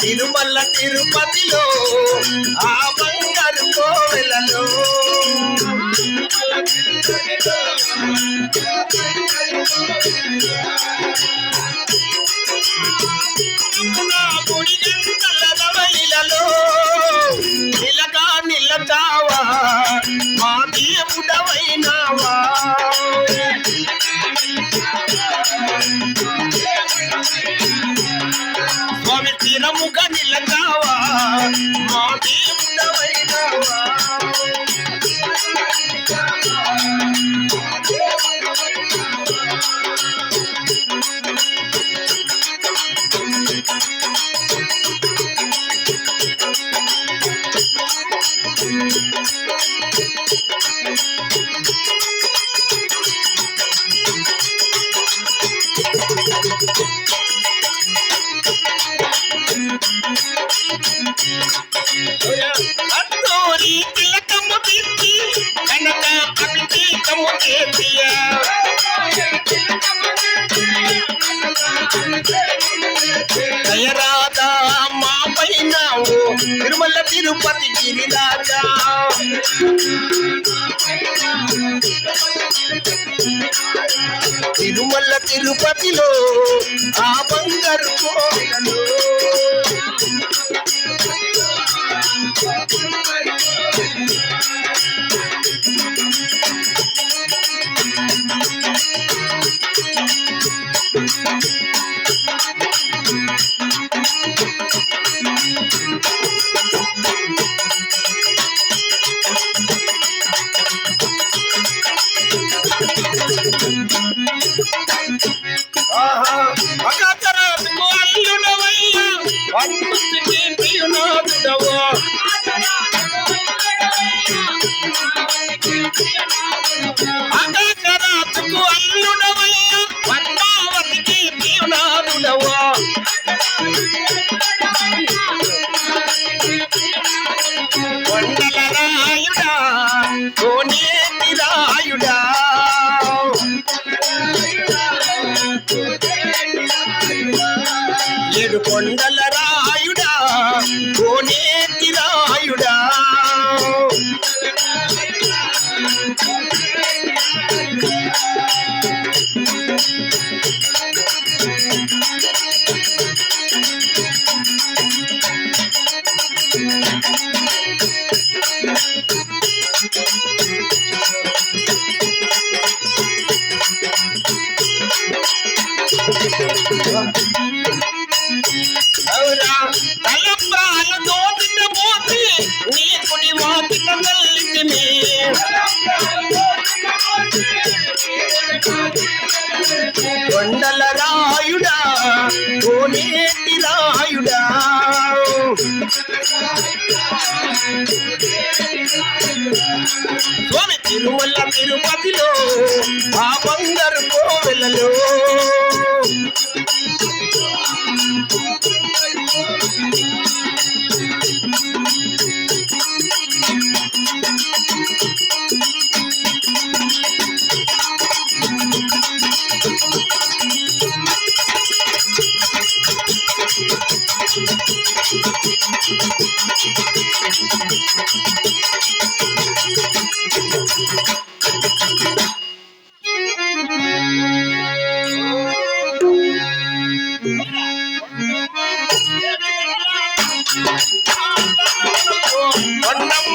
తిరుమల తిరుపతిలో ఆ బంగారు కోవెలలో. స్వామి తీరముగా నిలంగావా? మా దేవుడవైనావా దయరాదా మా పైన తిరుమల తిరుపతి గిరిరాజా తిరుమల తిరుపతిలో ఆ బంగారు కోడలో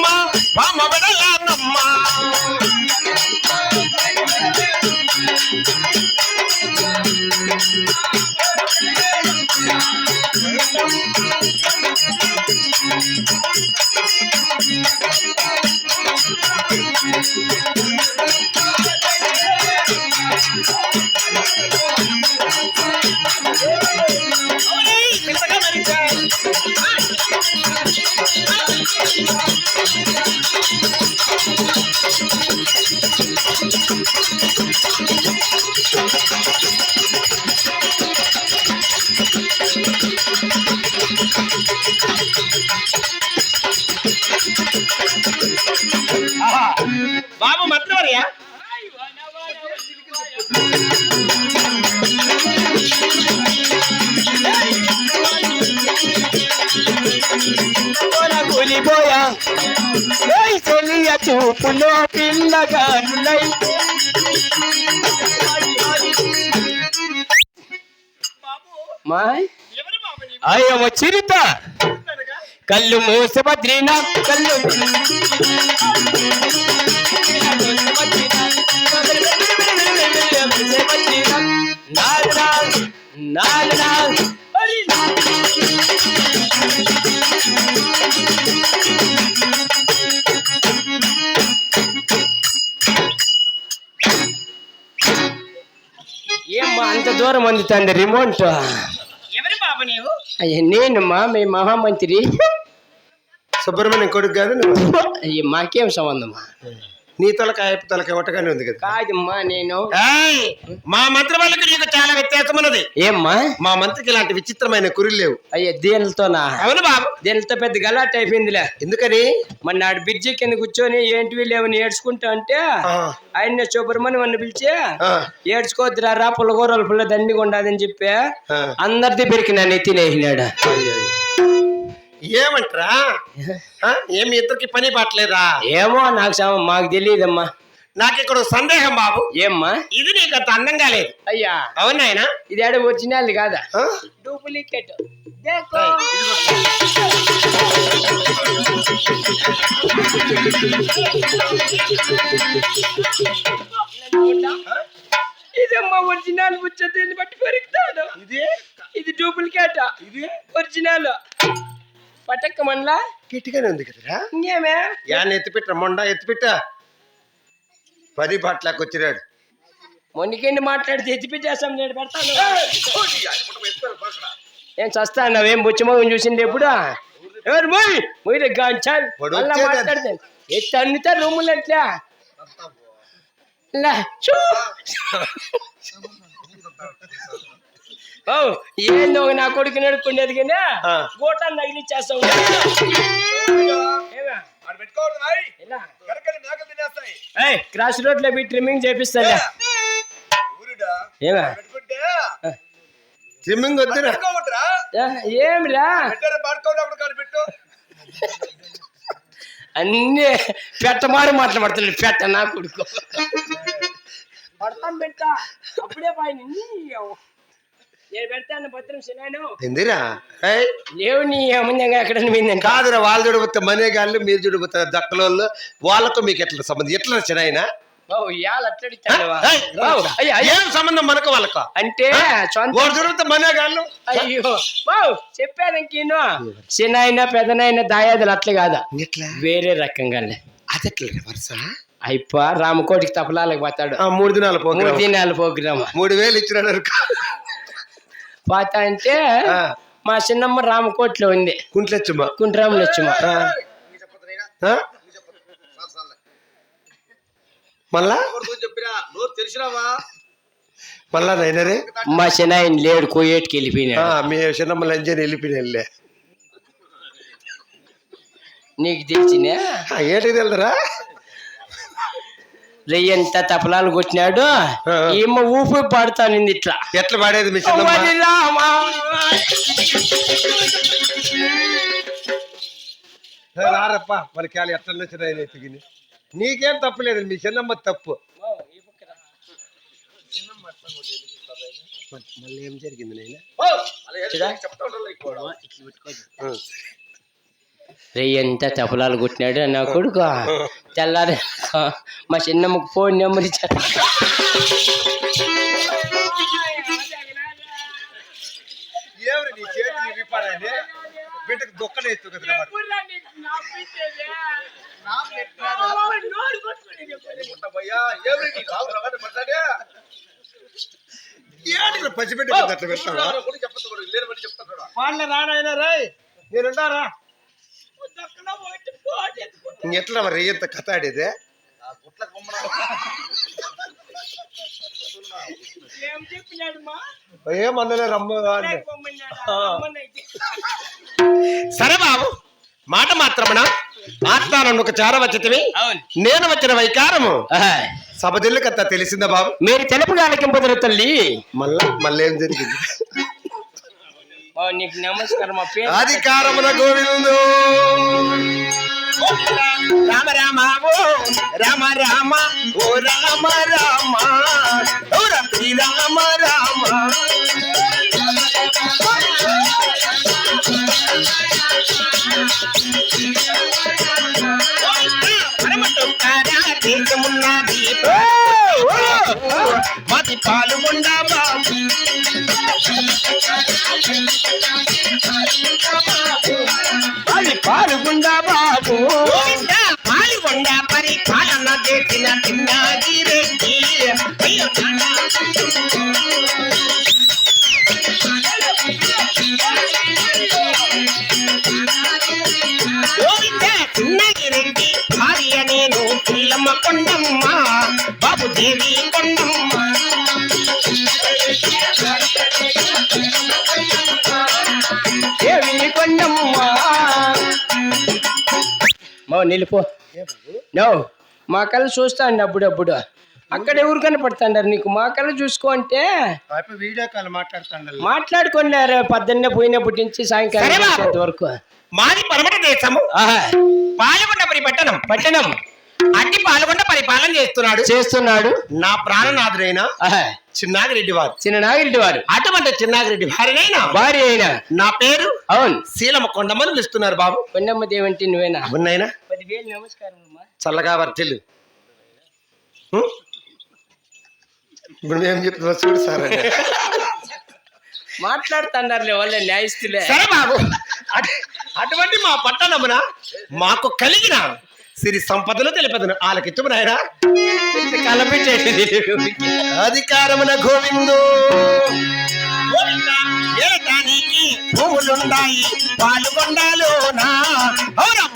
মা చూపులో పిల్లగానులై అయ్యమ్మ చిరుత. కళ్ళు మూసి బద్రీనా కళ్ళు నాలుగు నాలుగు. అంత దూరం అందుతుంది రిమోట్. ఎవరి బాబు నీవు? అయ్యా నేనమ్మా మీ మహామంత్రి. సుబ్రహ్మణ్యం కొడుకు కాదు నువ్వు. అయ్యి మాకేం సంబంధమా? నీ తలకాయ తలకాయ ఒట్టగానే ఉంది కదా. కాదమ్మా నేను! మా మంత్రి వాళ్ళకి నీకు చాలా వ్యత్యాసం ఉన్నది. ఏమ్మా? మా మంత్రికి ఇలాంటి విచిత్రమైన కురులు లేవు. అయ్యా దీనితోనా అవును బాబు. దీనితో పెద్ద గలాట్ అయిపోయిందిలే. ఎందుకని? మన నాడు బ్రిడ్జి కింద కూర్చొని ఏంటివి లేవని ఏడ్చుకుంటా అంటే ఆయన సుబ్రహ్మణ్యం అన్న పిలిచి ఏడ్చుకోద్దురా రా పుల్లగూరలు పుల్ల దండిగా ఉండదని చెప్పి. అందరిది పెరికి నన్ను ఎత్తినేసినాడు ఏమంటరా? ఆ, ఏం మీ ఇద్దరికి పని పట్టలేదా? ఏమో నాకు సమ- మాకు తెలియదమ్మా. నాకు ఇక్కడ సందేహం బాబు. ఏమ్మా? ఇది నీకు అంత అందంగా లేదు. అయ్యా. అవునాయనా ఇది ఆడ ఒరిజినల్ కాదా? డూప్లికేట్. ఇదమ్మా ఒరిజినల్ ముచ్చదీన్ని బట్టి పెరుగుతాడు ఇది? ఇది డూప్లికేట్? ఇది? ఒరిజినల్. పటక్క మనలా గట్టిగానే ఉంది కదరా? ఇంకేమే యాన్ ఎత్తిపెట్ట మొండ ఎత్తిపెట్ట. పని పట్లకు వచ్చినాడు. మొన్నికెండి మాట్లాడితే ఎత్తిపెట్టేస్తాం నేను పెడతాను. ఏం చస్తా నువ్వేం బుచ్చమోగం చూసింది ఎప్పుడు? ఎవరు పోయి పోయి గాంచాలి వాడు మళ్ళా వచ్చేది. మాట్లాడతాను ఎత్తి అన్నితే రూములు ఎట్లా? లా, చూ. ఓ. ఏందో నా కొడుకు నడుకునేది కానీ ఆ. గోటాన్ని తగిలిచ్చేస్తావు ఏమే? ఎలా? ఏయ్, క్రాస్ రోడ్లో ట్రిమ్మింగ్ చేపిస్తాలే. ఏమే? స్విమ్మింగ్ వద్దురా. ఏమిరా? అన్ని పెట్టమారు మాట్లాడుతున్నాడు. పెట్ట నా కొడుకు. పడతాం పెట్ట. అప్పుడే పైన నేను పెడతాను భద్రం సినాను ఎందిరా లేవు నీ ఎక్కడ పోయిందంట కాదురా వాళ్ళు చూడబోతే మనేగాళ్ళు మీరు చూడబోతే దక్కలోళ్ళు వాళ్ళతో మీకు ఎట్లా సంబంధం? ఎట్లా అయ్య. ఏం సంబంధం మనకు వాళ్ళకు? అంటే చూడబోతే మనేగాళ్ళు అయ్యో. బావు చెప్పాను ఇంకేను చిన్నాయన పెదనాయన దాయాదులు అట్లా కాదా? ఎట్లా? వేరే రకంగా అది ఎట్లా వరుస? అయిపో రామకోటికి తపలాలకు పోతాడు. ఆ, మూడు దినాల మూడు పోగ్రామ్ దినాల ప్రోగ్రామ్. మూడు వేలు ఇచ్చినాడు పోతా అంటే. మా చిన్నమ్మ రామకోట్లో ఉంది. కుంట్లెచ్చమ్మ కుంట్రాములు వచ్చుమ ఆ. ఆ? మళ్ళా? మళ్ళా నైనరే మా చిన్నాయన లేడు కోయేటికి వెళ్ళిపోయినాడు. మీ చిన్నమ్మ లంజని వెళ్ళిపోయిన నీకు తెలిసినా ఏంటికి తెలుదరా? రెయ్యంతా తపలాలు కొట్టినాడు. ఈమె ఊపి పాడుతానింది ఇట్లా. ఎట్లా పాడేది మీ చిన్నమ్మ అవ్వని రామా. ఏ, రారప్ప మన కాలు ఎట్లా నీకేం తప్పులేదు మీ చిన్నమ్మ తప్పు. మళ్ళీ ఏం జరిగింది నాయన రెయ్యంతా తపలాలు కొట్టినాడు నా కొడుకు. తెల్లారి మా చిన్నమ్మకు ఫోన్ నెంబర్ ఇచ్చాడు. పెడతావా వాళ్ళ రానాయన రాయ్? నేనుండారా ఎట్లా మరి? ఎంత కథ ఆడేదే? ఏమన్నలే రమ్మ సరే బాబు మాట మాత్రమన ఆత్మానన్ను ఒక చారవచ్చితివి అవును. నేను వచ్చిన వైకారము. సభజల్లుకంతా తెలిసిందా బాబు? మీరు తెలుపు గాలికింపుదరు తల్లి మళ్ళా మళ్ళీ ఏం జరిగింది? నీకు నమస్కారం అధికారమున గోవిందు. రామ రామ ఓ రామ రామ ఓ రామ రామ. ఓ శ్రీ రామ రామ. మతి పాల్గొండా బాబు అది పాల్గొండా బాబు. పాల్గొండ పరిపాలన చేసిన తిన్నాది రెడ్డి. నిలిపో. నో మా కళ్ళు చూస్తాండి అప్పుడప్పుడు. అక్కడ ఎవరు కనపడుతుండారు నీకు? మా కళ్ళు చూసుకో అంటే వీడియో కాల్ మాట్లాడుతాను మాట్లాడుకున్నారు పద్దన్నే పోయినప్పటి నుంచి సాయంకాలం వరకు. మాది పరమట దేశము. ఆహా, పాల్గొండ పరి పట్టణం. పట్టణం అట్టి పాల్గొండ పరిపాలన చేస్తున్నాడు. చేస్తున్నాడు. నా ప్రాణనాథుడైన ఆహా, చిన్నాగిరెడ్డి వారు. చిన్న నాగిరెడ్డి వారు. అటువంటి చిన్నాగిరెడ్డి భార్యనైనా భార్య అయినా. నా పేరు అవును. శీలమ కొండమని పిలుస్తున్నారు బాబు. కొండమ్మ దేవంటి నువ్వేనా? ఉన్నాయినా? పదివేలు నమస్కారం అమ్మా. చల్లగా వర్తిల్లు? ఇప్పుడు మేము చెప్తున్నా చూడు సార్ అని. మాట్లాడుతున్నారు వాళ్ళ న్యాయస్తులే సరే బాబు. అటు- అటువంటి మా పట్టణమున మాకు కలిగిన సిరి సంపదలు తెలిపదును. ఆలకిత్తు నాయన. కలపెట్టేది అధికారమున గోవిందు. గోవింద, భూములుండాయి? పాలు కొండలో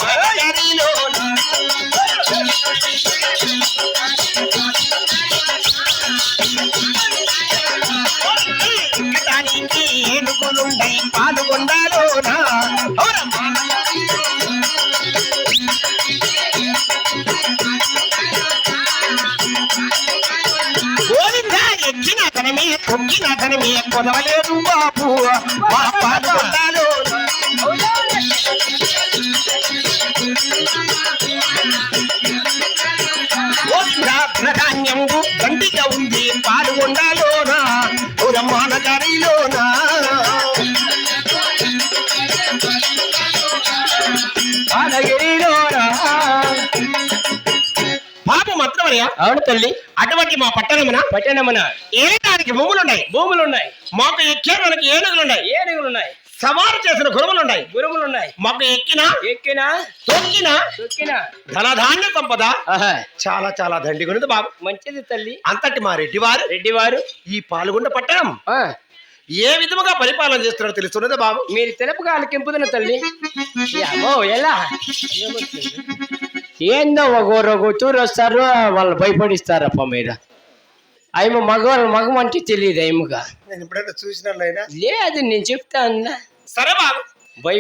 నగరిలోనా. ఎక్కటానికి ఏనుగులుండాయి అవునమ్మా. గోవింద ఎక్కిన ధనమే తొక్కిన ధనమే కొనవలేదు బాబు మా పాల్గొండాలో ధాన్యంగు దండిగా ఉంది ఉండాలోనా? పురమాన గారిలోనా అవును తల్లి. అటువంటి మా పట్టణమున పట్టణమున ఏటానికి భూములున్నాయి. భూములు ఉన్నాయి మాకు ఎక్కే మనకి ఏనుగులున్నాయి. ఏనుగులు ఉన్నాయి సవారు చేసిన గురువులున్నాయి. గురువులు ఉన్నాయి మాకు ఎక్కిన ఎక్కినా తొక్కిన తొక్కినా. ధనధాన్య సంపద చాలా చాలా దండిగున్నది బాబు. మంచిది తల్లి. అంతటి మా రెడ్డి వారు రెడ్డి వారు ఈ పాల్గొండ పట్టణం ఆ, ఏ విధముగా పరిపాలన చేస్తున్నారో తెలుస్తున్నది బాబు. మీరు తెలుపు కాలకింపుతున్న తల్లి. ఎలా? ఏందో ఒకరు ఒక తూరు వస్తారు వాళ్ళు భయపడిస్తారప్ప మీరు అయ్యమ్మ మగవాళ్ళు మగమంటే తెలియదు అయ్యమ్మగా నేను ఎప్పుడైనా చూసిన లేదు నేను చెప్తా అన్నా సరే బాబు.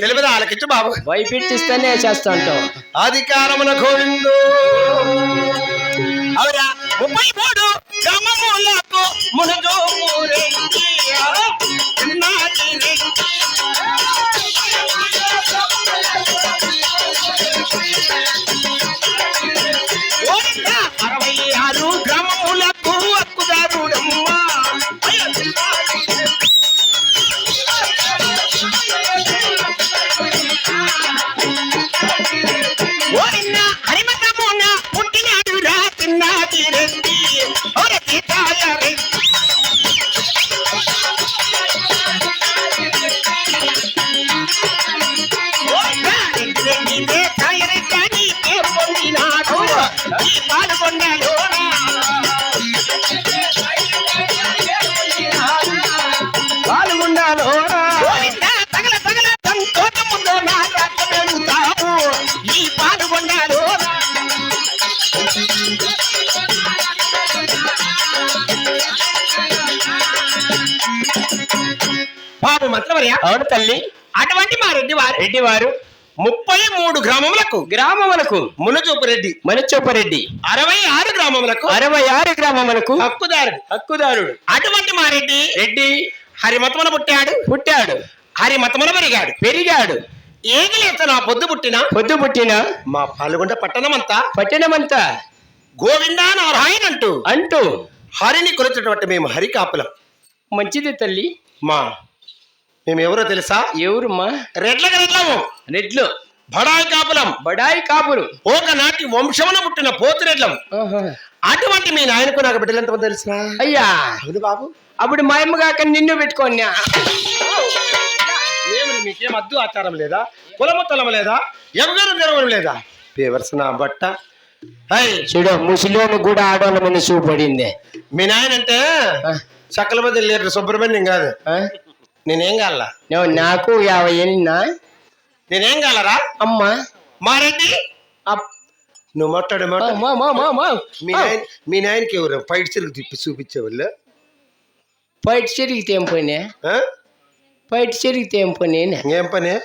తెలియదు ఆలకించు బాబు? భయపెట్టిస్తేనే చేస్తా ఉంటావు అధికారమున గోవిందు. అవురా ముప్పై మూడు గ్రామములకు అవును తల్లి. అటువంటి మా రెడ్డి వారు రెడ్డి వారు ముప్పై మూడు గ్రామములకు. గ్రామములకు. మునచూపురెడ్డి మనచొప్పరెడ్డి అరవై ఆరు గ్రామములకు. అరవై ఆరు గ్రామములకు. హక్కుదారుడు. హక్కుదారుడు. అటువంటి మా రెడ్డి. రెడ్డి. హరిమతమున పుట్టాడు. పుట్టాడు. హరిమతమున పెరిగాడు. పెరిగాడు. ఏగిలేత నా పొద్దు పుట్టిన? పొద్దు పుట్టిన. మా పాల్గొండ పట్టణమంతా. పట్టణమంతా. గోవిందా నారాయణ అంటూ. అంటూ హరిని కొలిచినటువంటి మేము హరి కాపులం మంచిది తల్లి. మా మేము ఎవరో తెలుసా? ఎవరుమ్మా? రెడ్ల రెడ్లము రెడ్లు. బడాయి కాపులం. బడాయి కాపురు. ఒకనాటి వంశమున పుట్టిన పోతురెడ్లం. అటువంటి మీ నాయనకు నాకు బిడ్డలు ఎంతమంది తెలుసా అయ్యా. అవును బాబు. అప్పుడు మా అమ్మ కాక నిన్ను పెట్టుకోండి ఏమి మీకేం అద్దు ఆచారం లేదా? కులము తలమ లేదా? ఎవరు నిరవడం లేదా? పేవర్స్ నా బట్ట చూడు ముసలిని కూడా ఆడవాళ్ళ మీద చూపడింది మీ నాయన అంటే సకల మంది లీటర్ సుబ్రహ్మణ్యం కాదు. నేనేం నువ్వు నాకు యాభై ఏళ్ళనా నేనేం కావాలరా? అమ్మ. మారెడ్డి అప్- నువ్వు మాట్లాడే మాట మా, మా, మా, మా. మీ నాయన మీ నాయనకి ఎవరు? పైట్ చెరుకు తిప్పి చూపించేవాళ్ళు? బయట చెరిగితే ఏం పని? ఆ? బయట చెరిగితే ఏం పని? ఏం పని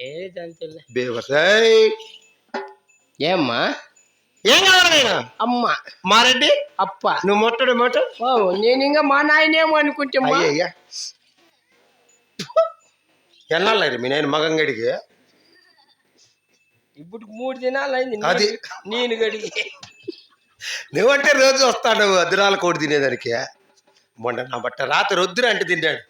ఏదంతలే. ఏయ్. ఏమ్మా? ఏం కావాలి నేను? అమ్మ. మారెడ్డి అప్ప. నువ్వు మాట్లాడే మాట ఓ, నేను ఇంకా మా నాయనేమో అనుకుంటే మా. అయ్యయ్యా. ఎన్నాళ్ళు మీ నాయన మగంగడికి ఇప్పుడు మూడు దినాలు అయింది అది. నేను గడిగి నువ్వంటే రోజు వస్తాడు అద్దురాల కోడి తినేదానికి. మొన్న నా బట్ట రాత్రి వద్దురా అంటే తిన్నాడు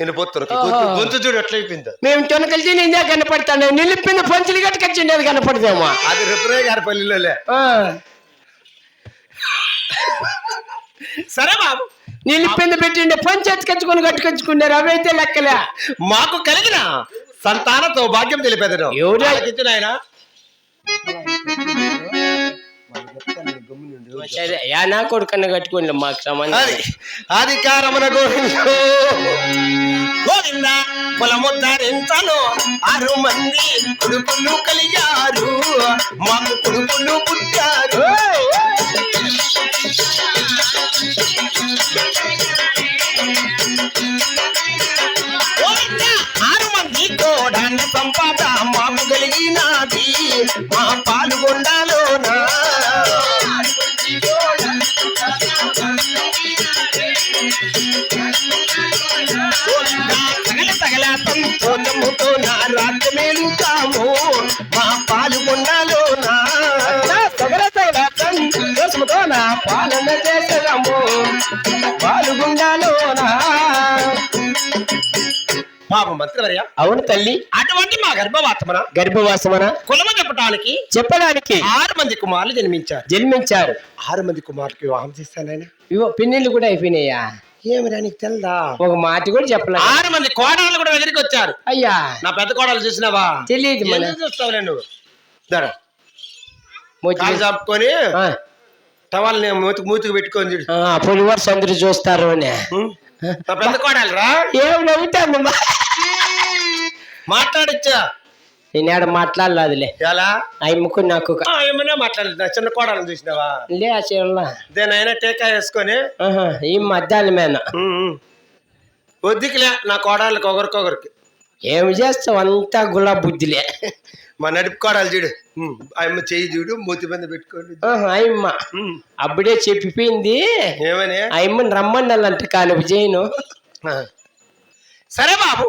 నేను పోతున్నా. గొంతు చూడు ఎట్లయిపోయిందో. మేము తొనకలు తినిందే కనపడతాను. నిలిపిన పంచులు కట్టుకొచ్చింది అది కనపడదేమో. అది రుద్రయ్య గారి పల్లెలోలే. సరే బాబు. నిలిపింద పెట్టిండే పంచి ఎత్తుకొచ్చుకొని కట్టుకొచ్చుకున్నారు అవైతే లెక్కలే. మాకు కలిగిన సంతానతో భాగ్యం తెలిపేదను ఎవరు? ఇచ్చిన ఆయన. సరే యా నా కొడుకన్న కట్టుకోండి మాకు సంబంధం అధికారమున గోవిందో. గోవింద కులముద్ధరించను ఆరు మంది కొడుకులు కలిగారు మాకు కొడుకులు పుట్టారు. ఆరు మంది కోడాన్న సంపాద మాకు కలిగినది. మా పాల్గొండాలోనా సగల సగల సంతోషముతో నా రాజ్యమేలుతాము మా పాల్గొండాలోనా సగల సగల సంతోషముతో నా పాలన చేసదము పాప మంత్రివర్య? అవును తల్లి. అటువంటి మా గర్భవాతమున గర్భవాసమన కులము చెప్పడానికి చెప్పడానికి ఆరు మంది కుమారులు జన్మించారు. జన్మించారు. ఆరు మంది కుమారులకు వివాహం చేస్తానైనా ఇవో పిన్నిళ్ళు కూడా అయిపోయినాయా? ఏమిరా నీకు తెల్దా? ఒక మాట కూడా చెప్పలే. ఆరు మంది కోడళ్ళు కూడా దగ్గరికి వచ్చారు. అయ్యా. నా పెద్ద కోడలు చూసినావా? తెలియదు చూస్తావు నేను దర చాపుకొని ఆ, టవాల్ నేను మూతికి మూతికి పెట్టుకొని పులివర్స్ అందరూ చూస్తారు అని. పెద్ద కోడలు రా ఏం నవ్వుతాను మాట్లాడచ్చా? నేను ఆడ మాట్లాడలేదులే. ఎలా? అయ్యమ్మకు నాకు ఆ, ఏమన్నా మాట్లాడలేదు? చిన్న కోడలను చూసినావా? లే అసలు దేనైనా టీకా వేసుకొని ఈ మద్దాల మీద. వద్దుకిలే నా కోడళ్ళకి ఒకరికొకరికి. ఏమి చేస్తావు? అంతా గులాబ్ బుద్ధిలే. మా నడుపు కోడలు చూడు. ఆయమ్మ చెయ్యి చూడు మూతి మీద పెట్టుకోండి. ఉం. అప్పుడే చెప్పిపోయింది. ఏమని? అయ్యమ్మని రమ్మన్నాలంట కాను విజయను. ఆ. సరే బాబు.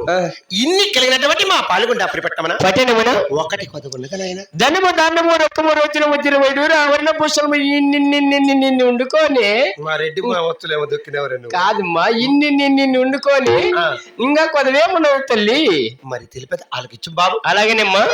ఇన్ని కలిగినటువంటి మా పాల్గొండ అప్పుడు పెట్టమనా పట్టణమున ఒకటి కొద్దిగా నాయన? ధనము దానము రొక్కము రోజున వచ్చిన వైడూరు ఆవరణ పుస్తకము ఇన్ని నిన్ను నిన్ను వండుకొని మా రెడ్డి మా వస్తులేమో దొక్కినవరే నువ్వు. కాదమ్మా ఇన్ని నిన్ను వండుకొని. ఇంకా కొద్దివేమన్నావు తల్లి? మరి తెలిపేది వాళ్ళకి ఇచ్చు బాబు. అలాగేనమ్మా.